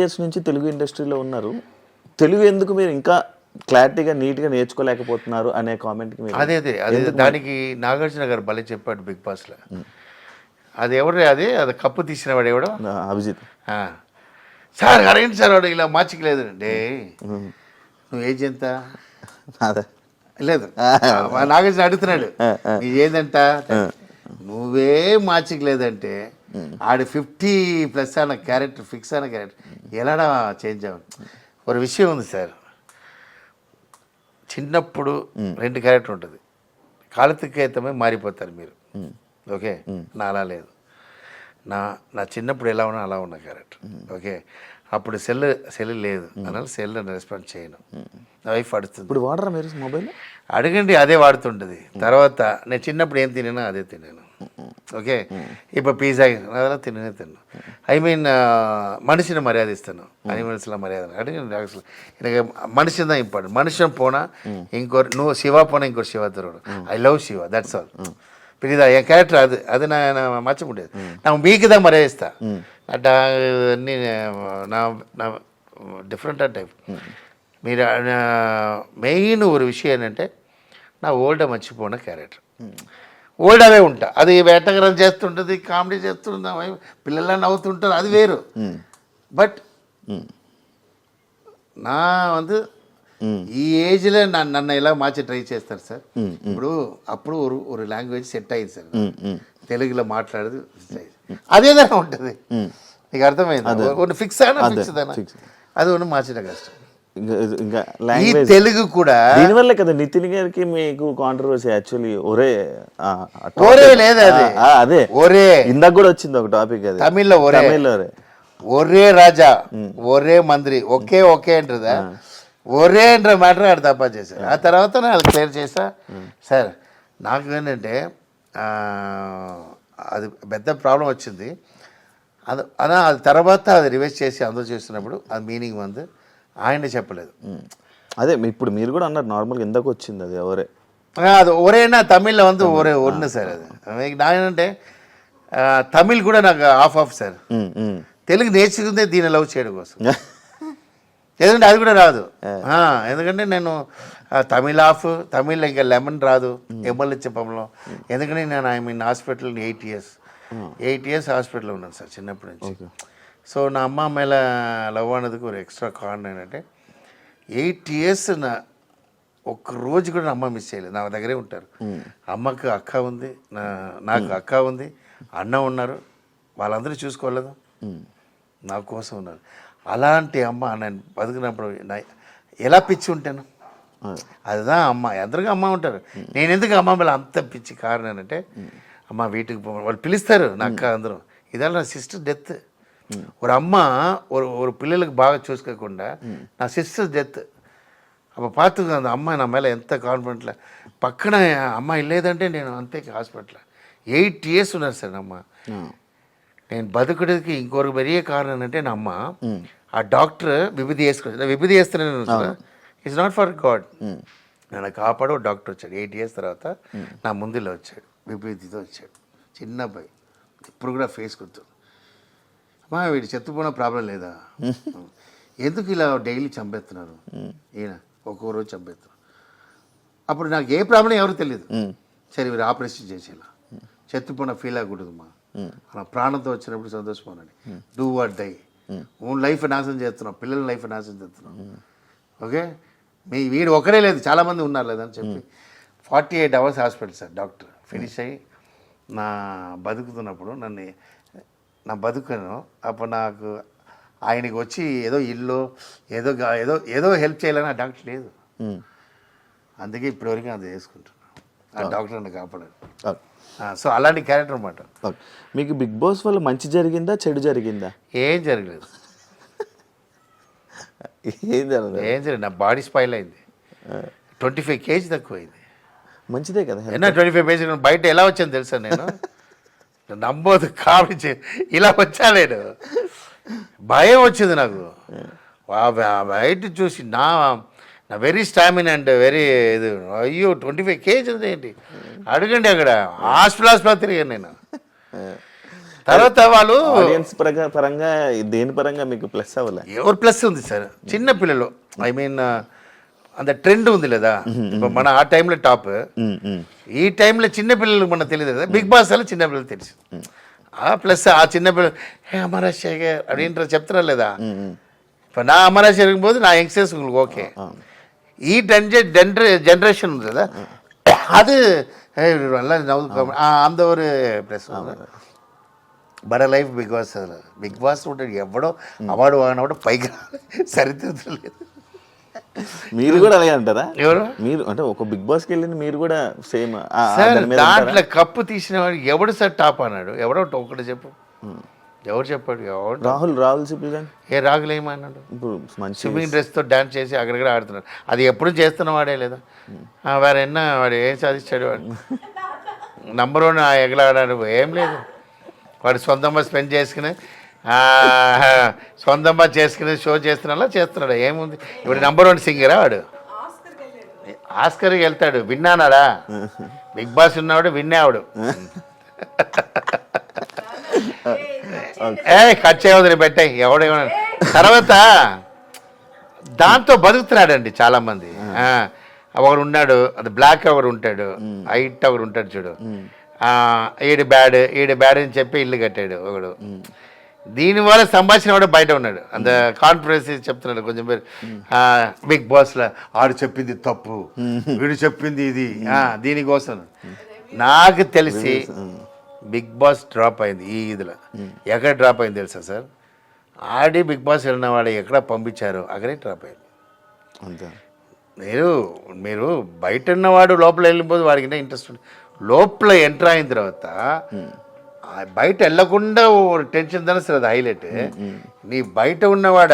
Years నుంచి తెలుగు ఇండస్ట్రీలో ఉన్నారు. తెలుగు ఎందుకు మీరు ఇంకా క్లారిటీగా నీట్గా నేర్చుకోలేకపోతున్నారు అనే కామెంట్కి అదే అదే అదే. దానికి నాగార్జున గారు భలే చెప్పాడు బిగ్ బాస్లో అది ఎవరు అది? అది కప్పు తీసిన వాడు ఎవడో? అభిజిత్. ఆ. సార్ అరేంటి సార్ వాడు ఇలా మార్చికలేదు డే నువ్వు ఏజ్ ఎంత? అదే. లేదు. నాగార్జున అడుగుతున్నాడు. నీ ఏందంట నువ్వే మార్చికలేదంటే ఆడు ఫిఫ్టీ ప్లస్ అన్న క్యారెక్టర్ ఫిక్స్ అన్న క్యారెక్టర్ ఎలాడా చేంజ్ అవ్వ ఒక విషయం ఉంది సార్. చిన్నప్పుడు రెండు క్యారెక్టర్ ఉంటుంది. కాలతికైతమే మారిపోతారు మీరు. ఓకే? నా అలా లేదు. నా నా చిన్నప్పుడు ఎలా ఉన్నా అలా ఉన్న క్యారెక్టర్ ఓకే? అప్పుడు సెల్ సెల్ లేదు. అన్నాను సెల్ రెస్పాన్స్ చేయను. నా వైఫ్ అడుగుతుంది. ఇప్పుడు వాడరా మీరు మొబైల్ అడగండి అదే వాడుతుంటుంది తర్వాత నేను చిన్నప్పుడు ఏం తిన్నానో అదే తిన్నాను ఓకే ఇప్పుడు పిజ్జా అలా తిననే తిన్నాను ఐ మీన్ మనిషిని మర్యాద ఇస్తాను అనిమల్స్లో మర్యాద అడగండి అసలు எனக்கு మనిషి தான் ఇంపార్టెంట్ మనిషిని పోనా ఇంకోరు నువ్వు శివ పోనా ఇంకోటి Shiva తరుడు I love Shiva that's all புரியுதா என் கேரக்டர் அது அது நான் நான் மாற்ற முடியாது நான் మీకు தான் మర్యాదిస్తా అట్టా అన్నీ நான் நான் డిఫరెంట్ టైప్ మీరు మెయిన్ ఒక విషయం ఏంటంటే నా ఓల్డ్ మర్చిపోయిన క్యారెక్టర్ ఓల్డ్ అవే ఉంటా అది వేటగరం చేస్తుంటుంది కామెడీ చేస్తుంటుంది పిల్లల నవ్వుతుంటారు అది వేరు బట్ నా வந்து ఈ ఏజ్లో నన్ను నన్ను ఎలా మార్చి ట్రై చేస్తారు సార్ ఇప్పుడు అప్పుడు ஒரு ஒரு లాంగ్వేజ్ సెట్ అయింది సార్ తెలుగులో మాట్లాడేది set అయింది. అదేదైనా ఉంటుంది నీకు అర్థమైంది కొన్ని ఫిక్స్ అయినా ఫిక్స్ దానా fix. అది ఒకటి మార్చడం కష్టం ఇంకా లాంగ్వేజ్ తెలుగు కూడా దీనివల్లే కదా నితిన్ గారికి మీకు కాంట్రవర్సీ యాక్చువల్లీ ఒరే ఒరే లేదు అది. ఒరే. ఇందాక కూడా వచ్చింది ఒక టాపిక్ అది. తమిళ్ళో ఒరే. తమిళ్ళో ఒరే. ఒరే రాజా ఒరే మంత్రి ఒకే ఒకే అంటదా? ఒరే అంటారు మ్యాటర్ ఆడు తప్ప చేశారు ఆ. తర్వాత నేను క్లియర్ చేసా సార్ నాకు ఏంటంటే అది పెద్ద ప్రాబ్లం వచ్చింది. అది అలా అది తర్వాత అది రివైజ్ చేసి అందరూ చేస్తున్నప్పుడు అది మీనింగ్ ఉంది ఆయన చెప్పలేదు ఉమ్. అదే మీ- ఇప్పుడు మీరు కూడా అన్నారు నార్మల్గా ఇందాక వచ్చింది అది ఒరే ఆ, அது ஒரேனா தமிழில் வந்து ஒரே ஒன்று சார் அது எனக்கு நான் ఏంటంటే ఆ, తమిళ్ కూడా నాకు half half sir um, um. Telugu నేర్చుకుందే దీన్ని లవ్ చేయడం కోసం ఎందుకంటే అది కూడా రాదు ఆ, ఎందుకంటే నేను ఆ, తమిళ్ ఆఫ్ తమిళ్ ఇంకా లెమన్ రాదు ఎమ్మెల్యే చెప్పంలో ఎందుకంటే నేను I mean hospital eight years eight years హాస్పిటల్లో ఉన్నాను సార్ చిన్నప్పటి నుంచి సో నా అమ్మ అమ్మాయిల లవ్ అన్నదికి ఒక ఎక్స్ట్రా కారణం ఏంటంటే ఎయిట్ ఇయర్స్ నా ఒక్క రోజు కూడా అమ్మ మిస్ చేయలేదు. నా దగ్గరే ఉంటారు. అమ్మకు అక్క ఉంది నా నాకు అక్క ఉంది అన్న ఉన్నారు వాళ్ళందరూ చూసుకోలేదు. నా కోసం ఉన్నారు. అలాంటి అమ్మ నేను బతికినప్పుడు నా ఎలా పిచ్చి ఉంటాను? అదిదా అమ్మ. ఎందరికీ అమ్మ ఉంటారు? నేను ఎందుకు అమ్మ మళ్ళీ అంత పిచ్చి కారణం ఏంటంటే అమ్మ వీటికి వాళ్ళు పిలుస్తారు నా అక్క అందరూ. ఇదే నా సిస్టర్ డెత్? ஒரு அம்மா ஒரு ஒரு பிள்ளைகளுக்கு బాగా చూసుకోకుండా నా సిస్టర్ డెత్ అప్పుడు பார்த்துக்க அந்த అమ్మ నా మేల ఎంత కాన్ఫిడెంట్లో పక్కన అమ్మ లేదంటే నేను అంతే హాస్పిటల్ ఎయిట్ ఇయర్స్ ఉన్నారు సార్ అమ్మ నేను బతుకుడికి ఇంకొక పెరియ కారణం ఏంటంటే నా అమ్మ ఆ డాక్టర్ విభూది వేసుకొచ్చి విభూది వేస్తున్నాను ఇట్స్ నాట్ ఫర్ గాడ్ నన్ను కాపాడు ఒక డాక్టర్ వచ్చాడు ఎయిట్ ఇయర్స్ తర్వాత నా ముందులో వచ్చాడు విభూతితో వచ్చాడు చిన్న అబ్బాయి ఇప్పుడు కూడా ఫేస్ గుర్తు అమ్మా వీడి చెత్తపోయిన ప్రాబ్లం లేదా? ఎందుకు ఇలా డైలీ చంపేస్తున్నారు? ఈయన ఒక్కో రోజు చంపేస్తున్నారు. అప్పుడు నాకు ఏ ప్రాబ్లం ఎవరు తెలియదు సరే వీరు ఆపరేషన్ చేసేలా. చెత్తుపోయిన ఫీల్ అవ్వకూడదమ్మా మన ప్రాణంతో వచ్చినప్పుడు సంతోషపోనండి do what die own life నాశనం చేస్తున్నాం పిల్లల లైఫ్ నాశనం చేస్తున్నాం. ఓకే? మీ వీడు ఒకరే లేదు చాలామంది ఉన్నారు లేదని చెప్పి. Forty eight hours hospital sir doctor finish అయ్యి నా బతుకుతున్నప్పుడు నన్ను నా బతుకును అప్పుడు నాకు ఆయనకి వచ్చి ఏదో ఇల్లు ఏదో ఏదో ఏదో హెల్ప్ చేయాలని ఆ డాక్టర్ లేదు. అందుకే ఇప్పటివరకు అది చేసుకుంటున్నాను ఆ డాక్టర్ నన్ను కాపాడారు ఓకే. సో అలాంటి క్యారెక్టర్ అనమాట. మీకు బిగ్ బాస్ వల్ల మంచి జరిగిందా చెడు జరిగిందా? ఏం జరగలేదు. ఏం జరగదు ఏం జరగలేదు. నా బాడీ స్పైల్ అయింది. ట్వంటీ ఫైవ్ కేజీ తక్కువైంది. మంచిదే కదా ఎన్నో ట్వంటీ ఫైవ్ పేజీ బయట ఎలా వచ్చాను తెలుసా నేను? నమ్మోదు కామెడీ చే ఇలా వచ్చా నేను. భయం వచ్చింది నాకు. బయట చూసి నా నా వెరీ స్టామిన్ అండ్ వెరీ ఇది అయ్యో ట్వంటీ ఫైవ్ కేజీ ఉంది ఏంటి? అడగండి అక్కడ. హాస్పిటల్ హాస్పిటల్ తిరిగాను నేను. తర్వాత వాళ్ళు ఆడియన్స్ పరంగా దేని పరంగా మీకు ప్లస్ అవ్వలే? ఎవరు ప్లస్ ఉంది సార్? చిన్న పిల్లలు. ఐ మీన్ అంత ట్రెండ్ ఉంది లేదా ఇప్పుడు మన ఆ టైంలో టాప్ ఉమ్, ఉమ్. ఈ టైంలో చిన్న పిల్లలకు మనకు తెలియదు కదా బిగ్ బాస్ వల్ల చిన్న పిల్లలు తెలుసు ఆ ప్లస్ ఆ చిన్న పిల్లలు హే అమరాజ్ శేఖర్ అదేంటారు చెప్తున్నారు లేదా ఇప్పుడు నా అమరాజ్ శేఖర్ పోతే నా యంగ్స్టర్స్ உங்களுக்கு ఓకే ఈ జనరే జనరేషన్ ఉంది కదా அது ஏய், இவரு நல்லா நவுது அந்த ஒரு ப்ளஸ் బడ లైఫ్ బిగ్ బాస్ అసలు బిగ్ బాస్ ఉంటాడు ఎవడో అవార్డు వాడినప్పుడు పైకి సరిదిద్దలేదు లేదు మీరు కూడా అలాగే అంటారా? ఎవరు? మీరు అంటే ఒక బిగ్ బాస్కి వెళ్ళింది మీరు కూడా సేమ్ దాంట్లో కప్పు తీసిన వాడు ఎవడు సార్ టాప్ అన్నాడు? ఎవడో ఒకటి చెప్పు. ఎవరు చెప్పాడు? ఎవడు రాహుల్ రాహుల్ సిప్పిల్ గాని ఏ రాగులేమన్నాడు ఇప్పుడు మంచి స్విమ్మింగ్ డ్రెస్తో డాన్స్ చేసి అక్కడక్కడ ఆడుతున్నాడు. అది ఎప్పుడు చేస్తున్న వాడే లేదా? ఆ, వాడు ఎన్న వాడు ఏం సాధించాడు వాడు? Number one ఎగలాడాడు. ఏం లేదు. వాడు సొంతంగా స్పెండ్ చేసుకుని సొంతంగా చేసుకుని షో చేస్తున్నా చేస్తున్నాడు. ఏముంది? ఇప్పుడు నంబర్ వన్ సింగరా వాడు? ఆస్కర్కి వెళ్తాడు. విన్నానాడా? బిగ్ బాస్ ఉన్నవాడు విన్నావాడు ఏ కట్ చేయవద్దు పెట్టాయి ఎవడేమన్నా తర్వాత దాంతో బతుకుతున్నాడండి చాలా మంది ఆ, ఒకడు ఉన్నాడు అది బ్లాక్ ఒకడు ఉంటాడు హైట్ ఒకడు ఉంటాడు చూడు. ఆ, ఈడు బ్యాడ్ ఈడు బ్యాడ్ అని చెప్పి ఇల్లు కట్టాడు ఒకడు. దీనివల్ల సంభాషణ కూడా బయట ఉన్నాడు. అంత కాన్ఫిడెన్స్ చెప్తున్నాడు కొంచెం పేరు. బిగ్ బాస్లో ఆడు చెప్పింది తప్పు వీడు చెప్పింది ఇది. దీనికోసం నాకు తెలిసి బిగ్ బాస్ డ్రాప్ అయింది ఈ ఇదిలో. ఎక్కడ డ్రాప్ అయింది తెలుసా సార్? ఆడి బిగ్ బాస్ వెళ్ళిన వాడు ఎక్కడ పంపించారో అక్కడే డ్రాప్ అయింది. అంతే. మీరు మీరు బయట ఉన్నవాడు లోపల వెళ్ళిపోతే వాడికి ఇంట్రెస్ట్ ఉంది. లోపల ఎంటర్ అయిన తర్వాత బయట వెళ్ళకుండా టెన్షన్ దాని అది హైలైట్. నీ బయట ఉన్నవాడ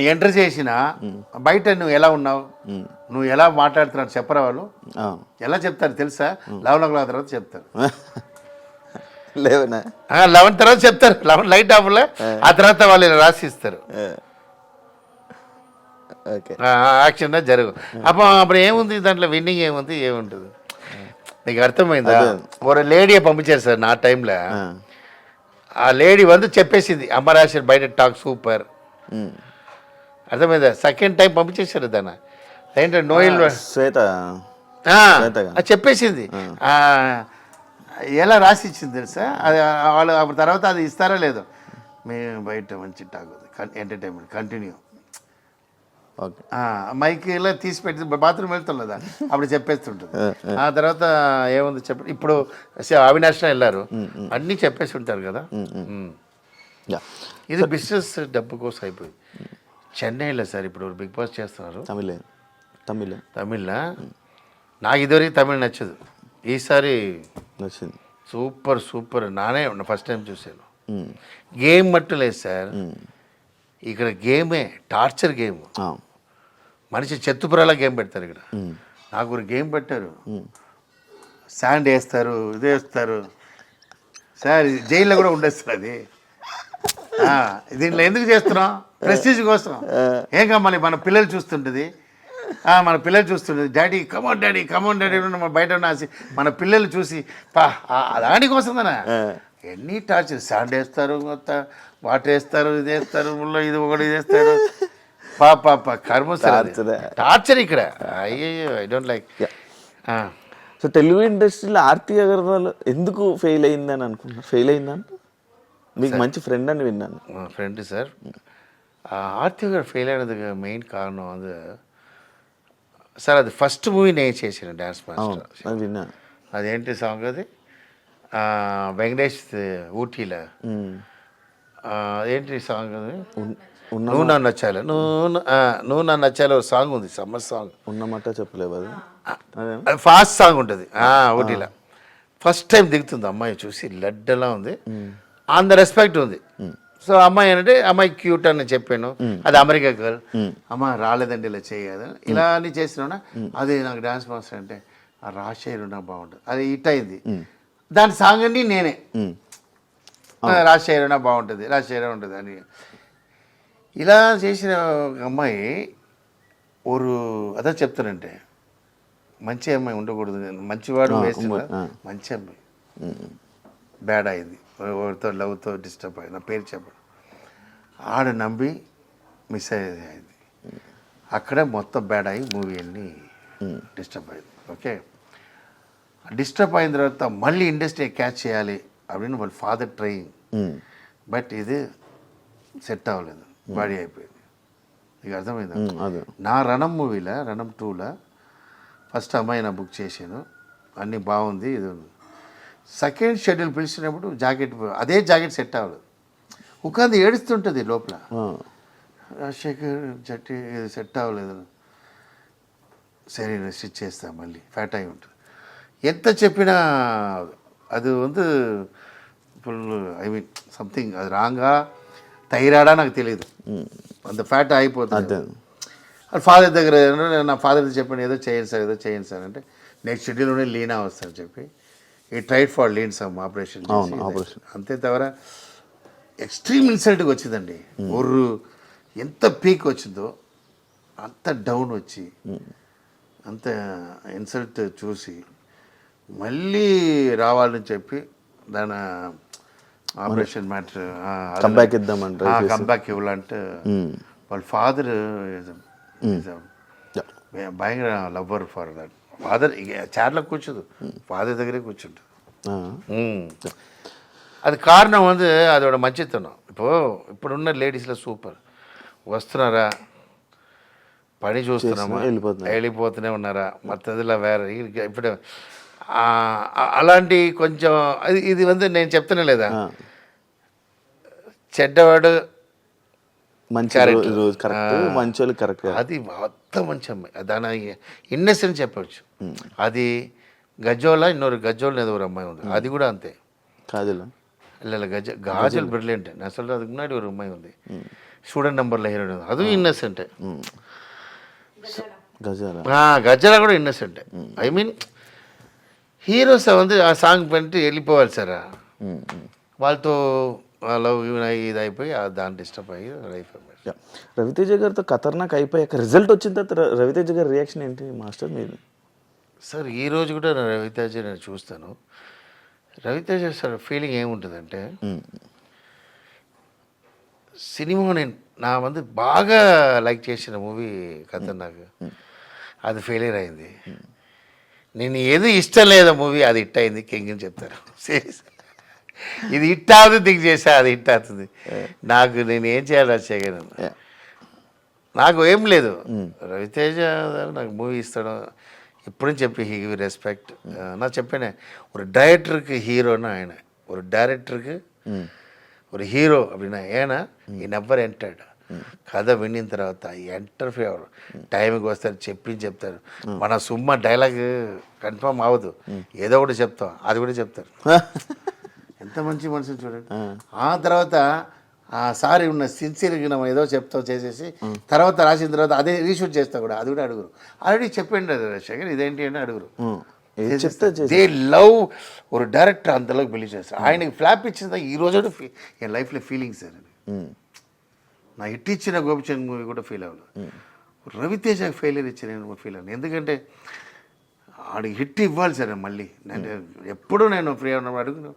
ఎంటర్ చేసిన బయట నువ్వు ఎలా ఉన్నావు? నువ్వు ఎలా మాట్లాడుతున్నావు? చెప్పరా వాళ్ళు. ఎలా చెప్తారు తెలుసా? లెవెన్ ఓ క్లాక్ తర్వాత చెప్తారు. లేవనా? లెవెన్ తర్వాత చెప్తారు. లెవెన్ లైట్ ఆఫ్లో ఆ. తర్వాత వాళ్ళు రాసిస్తారు ఓకే. యాక్షన్ జరుగు. అప్పుడు అప్పుడు ఏముంది? దాంట్లో విన్నింగ్ ఏముంది? ఏముంటుంది? నీకు అర్థమైందా? ఒక లేడీ పంపించారు సార్ నా టైంలో. ఆ. లేడీ వందు చెప్పేసింది అమ్మరాశి బయట టాక్ సూపర్ అర్థమైందా? సెకండ్ టైం పంపించేశారు దాన్ని. ఏంటంటే నోయిల్ శ్వేత. చెప్పేసింది. ఎలా రాసి ఇచ్చింది తెలుసా? అది వాళ్ళు తర్వాత అది ఇస్తారా లేదో. మేము బయట మంచి talk entertainment continue okay. Mic ఇలా తీసి పెట్టి బాత్రూమ్ వెళ్తాం కదా అప్పుడు చెప్పేస్తుంటుంది. ఆ తర్వాత ఏముంది చెప్ప ఇప్పుడు అవినాష్ వెళ్ళారు. అన్నీ చెప్పేసి ఉంటారు కదా. ఇది బిజినెస్ డబ్బు కోసం అయిపోయింది. చెన్నైలో సార్ ఇప్పుడు బిగ్ బాస్ చేస్తున్నారు. తమిళ తమిళ. తమిళ్ళో నాకు ఇదివరకు తమిళ్ నచ్చదు. ఈసారి నచ్చింది. Super super. నానే ఫస్ట్ టైం చూశాను. గేమ్ మట్టు లేదు సార్ ఇక్కడ గేమే టార్చర్ గేమ్. మనిషి చెత్తుపురాల గేమ్ పెడతారు ఇక్కడ. నాకు ఒక గేమ్ పెట్టారు. శాండ్ వేస్తారు ఇది వేస్తారు. సార్ జైల్లో కూడా ఉండేస్తారు అది. దీంట్లో ఎందుకు చేస్తున్నాం? ప్రెస్టీజ్ కోసం. ఏం కావాలి మన పిల్లలు చూస్తుంటుంది. మన పిల్లలు చూస్తుంటుంది. Daddy come on daddy come on daddy మన బయట ఉన్న ఆశ- మన పిల్లలు చూసి పా ఆ, దానికోసమేనా ఎన్ని టార్చర్? శాండ్ వేస్తారు వాటర్ వేస్తారు ఇది వేస్తారు ముళ్ళో ఇది ఒకటి ఇది వేస్తారు పా పా పా కర్మ. టార్చర్. ఇక్కడ. అయ్యో I don't like so Telugu ఇండస్ట్రీలో ఆర్తి అగర్వాల్ ఎందుకు ఫెయిల్ అయిందని అనుకుంటున్నారు ఫెయిల్ అయిందని మీకు మంచి ఫ్రెండ్ అని విన్నాను. ఫ్రెండ్ సార్ ఆర్తి గారు ఫెయిల్ అయినది మెయిన్ కారణం అది. సార్ అది ఫస్ట్ మూవీ నేను చేసిన డ్యాన్స్ మాస్టర్ అది విన్నాను. అదేంటి సాంగ్ అది? వెంకటేష్ ఊటీలో. ఏంటి సాంగ్ అది? నువ్వు నన్ను నచ్చాలి. నువ్వు నువ్వు నన్ను నచ్చాలి ఒక సాంగ్ ఉంది సమ్మర్ సాంగ్. ఉన్నమాట చెప్పలేవు అది. ఫాస్ట్ సాంగ్ ఉంటుంది. ఊటీలో. ఫస్ట్ టైం దిగుతుంది అమ్మాయి చూసి లడ్డలా ఉంది. ఆన్ ద రెస్పెక్ట్ ఉంది. సో అమ్మాయి అంటే అమ్మాయి క్యూట్ అని చెప్పాను. అది అమెరికా గర్ల్. అమ్మ రాలేదండి ఇలా చేయదు. ఇలా అని చేసినా అది నాకు డాన్స్ మాస్టర్ అంటే ఆ రాజశేఖర్ ఉన్నా బాగుంటుంది. అది హిట్ అయింది. దాని సాంగ్ అండి నేనే. ఉమ్. ఆ, రాజశేఖర్ ఉన్నా బాగుంటుంది రాజశేఖర్ ఉంటుంది అని. ఇలా చేసిన ఒక అమ్మాయి ఒక అదే చెప్తానంటే మంచి అమ్మాయి ఉండకూడదు మంచివాడు వేస్ట్ ఉమ్మ- ఆ. మంచి అమ్మాయి. బ్యాడ్ అయింది. ఎవరితో లవ్తో డిస్టర్బ్ అయింది నా పేరు చెప్పండి ఆడ నమ్మి మిస్ అయ్యేది అయింది. అక్కడే మొత్తం బ్యాడ్ అయ్యి మూవీ అన్ని డిస్టర్బ్ అయింది. ఓకే డిస్టర్బ్ అయిన తర్వాత మళ్ళీ ఇండస్ట్రీ క్యాచ్ చేయాలి அப்படின்னு వాళ్ళ ఫాదర్ ట్రైయింగ్ ఉమ్, బట్ ఇది సెట్ అవ్వలేదు బాడీ అయిపోయింది ఇక అర్థమైందా ఉమ్, అదే నా రణం మూవీలో రణం టూలో ఫస్ట్ అమ్మాయి నా బుక్ చేశాను అన్నీ బాగుంది ఇది ఉంది. సెకండ్ షెడ్యూల్ పిలిచినప్పుడు జాకెట్ అదే జాకెట్ సెట్ అవ్వలేదు ఉకాంది ఏడుస్తుంటుంది లోపల ఆ, రాజశేఖర్ జట్టి ఇది సెట్ అవ్వలేదు సరే నేను స్టిచ్ చేస్తా మళ్ళీ ఫ్యాట్ అయి ఉంటుంది ఎంత చెప్పినా అది வந்து ఫుల్ ఐ మీన్ సంథింగ్ అది రాంగా థైరాయిడా నాకు తెలియదు అంత ఫ్యాట్ అయిపోతుంది అదే అది ఫాదర్ దగ్గర ఏమన్నా నా ఫాదర్ చెప్పాను ఏదో చేయండి సార్ ఏదో చేయండి సార్ అంటే నెక్స్ట్ షెడ్యూల్లోనే లీనా వస్తాను చెప్పి ఈ tried for lean some operation అవును, operation. అంతే తవర ఎక్స్ట్రీమ్ ఇన్సల్ట్గా వచ్చిందండి ఒర్రు ఎంత పీక్ వచ్చిందో అంత డౌన్ వచ్చి అంత ఇన్సల్ట్ చూసి మళ్ళీ రావాలని చెప్పి దాని ఆపరేషన్ మ్యాటర్ Comeback ఇద్దామని try చేసి. కంబ్యాక్ ఇవ్వాలంటే ఉమ్, వాళ్ళ ఫాదర్ yeah. భయంకర లవ్వర్ ఫర్ దట్ ఫాదర్ చైర్లో కూర్చోదు ఫాదర్ దగ్గరే కూర్చుంటుంది ఆ, అది కారణం வந்து அதோட మంచితనం இப்போ ఇప్పుడున్న లేడీస్లో సూపర్ వస్తున్నారా పని చూస్తున్నామా చేస్తున్నా, వెళ్ళిపోతున్నా. వెళ్ళిపోతూనే ఉన్నారా మత్తదిలో వేరే ఇక ఇప్పుడు ఆ, ఆ- అలాంటి కొంచెం అది ఇది வந்து నేను చెప్తానే లేదా ఆ. చెడ్డవాడు మంచి Correct. రోజు- రోజు కరెక్ట్ మంచి వాళ్ళు కరెక్ట్ అది మొత్తం మంచి అమ్మాయి దాని ఇన్నెసెన్స్ చెప్పవచ్చు అది గజ్జోల ఇన్నొరు గజ్జోల్ ఏదో ஒரு అమ్మాయి ఉంది అది కూడా అంతే కాజల్ இல்லை இல்லை கஜ காஜல் பிரில்லியன்ட் நான் சொல்கிறது அதுக்கு முன்னாடி ஒரு உண்மை வந்து ஸ்டூடெண்ட் நம்பரில் ஹீரோயின் அதுவும் இன்னசென்ட்டு గజాల ஆ கஜலா கூட இன்னசென்ட் ஐ மீன் హీరోస్ வந்து ఆ సాంగ్ பண்ணிட்டு వెళ్ళిపోవాలి సార్ ఉమ్, ఉమ్. వాళ్ళతో లవ్ ఇది అయిపోయి ఆ దాన్ని డిస్టర్బ్ అయ్యి లైఫ్ Yeah. రవితేజ గారితో ఖతర్నాక్ అయిపోయాక రిజల్ట్ వచ్చిన తర్వాత ర- రవితేజ గారి రియాక్షన్ ఏంటి మాస్టర్ మీది సార్ ఈ రోజు కూడా నేను రవితేజ నేను చూస్తాను రవితేజ సార్ ఫీలింగ్ ఏముంటుందంటే ఉమ్, సినిమా నేను నా వంద బాగా లైక్ చేసిన మూవీ కథ నాకు అది ఫెయిలియర్ అయింది నేను ఏది ఇష్టం లేదా మూవీ అది హిట్ అయింది కింగ్ అని చెప్తారు Serious. ఇది హిట్ అవుతుంది థింక్ చేసా అది హిట్ అవుతుంది నాకు నేను ఏం చేయాలి అది చేయగలను Yeah. నాకు ఏం లేదు రవితేజ నాకు మూవీ ఇస్తాడు ఇప్పుడు చెప్పి హీ గివ్ రెస్పెక్ట్ நான் చెప్పానే ஒரு டைரக்டருக்கு ஹீரோன்னா ఆయన ஒரு டைரக்டருக்கு ఉమ్, ஒரு హీరో அப்படின்னா ఏనా ఈ నెవర్ ఎంటర్డ్ కథ వినిన తర్వాత ఎంటర్ ఫేవర్ టైంకి వస్తారు చెప్పి చెప్తారు. మన సుమ్మ డైలాగ్ కన్ఫర్మ్ అవ్వదు. ఏదో ఒకటి చెప్తాం అది కూడా చెప్తారు. ఎంత మంచి మనిషిని చూడండి. ఆ. తర్వాత ఆ సారి ఉన్న సిన్సియర్గా మనం ఏదో చెప్తాం చేసేసి తర్వాత రాసిన తర్వాత అదే రీషూట్ చేస్తా కూడా అది కూడా అడుగురు. ఆల్రెడీ చెప్పండి రాజశేఖర్ ఇదేంటి అని అడుగురు. దే లవ్ ஒரு డైరెక్టర్ అంతలోకి బిలీవ్ చేస్తారు. ఆయనకి ఫ్లాప్ ఇచ్చిందా ఈ రోజు ఎన్ లైఫ్లో ఫీలింగ్ సార్ ఉమ్, నా హిట్ ఇచ్చిన గోపిచంద్ మూవీ కూడా ఫీల్ అవ్వలేదు. రవితేజ ఫెయిలియర్ ఇచ్చిన నేను ఫీల్ అవ్వను ఎందుకంటే ఆడికి హిట్ ఇవ్వాలి సార్ మళ్ళీ. నేను ఎప్పుడు నేను ఫ్రీ ఉన్నప్పుడు అడుగును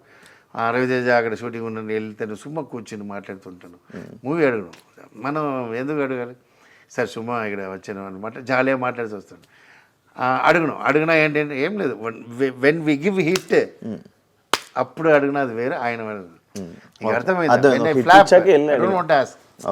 ఆ రవితేజ అక్కడ షూటింగ్ ఉన్న వెళ్తే సుమ్మ కూర్చుని మాట్లాడుతుంటాను. మూవీ అడుగును. మనం ఎందుకు అడగాలి? సార్ సుమ్మ ఇక్కడ వచ్చాను అనమాట జాలీగా మాట్లాడుతూ వస్తాను అడుగును. అడుగునా ఏంటంటే ఏం లేదు. వెన్ వి గివ్ హిట్ అప్పుడు వేరే ఆయన వేరే. నీకు అదే, hit ఇచ్చాక వెళ్ళాడు. అర్థమైంది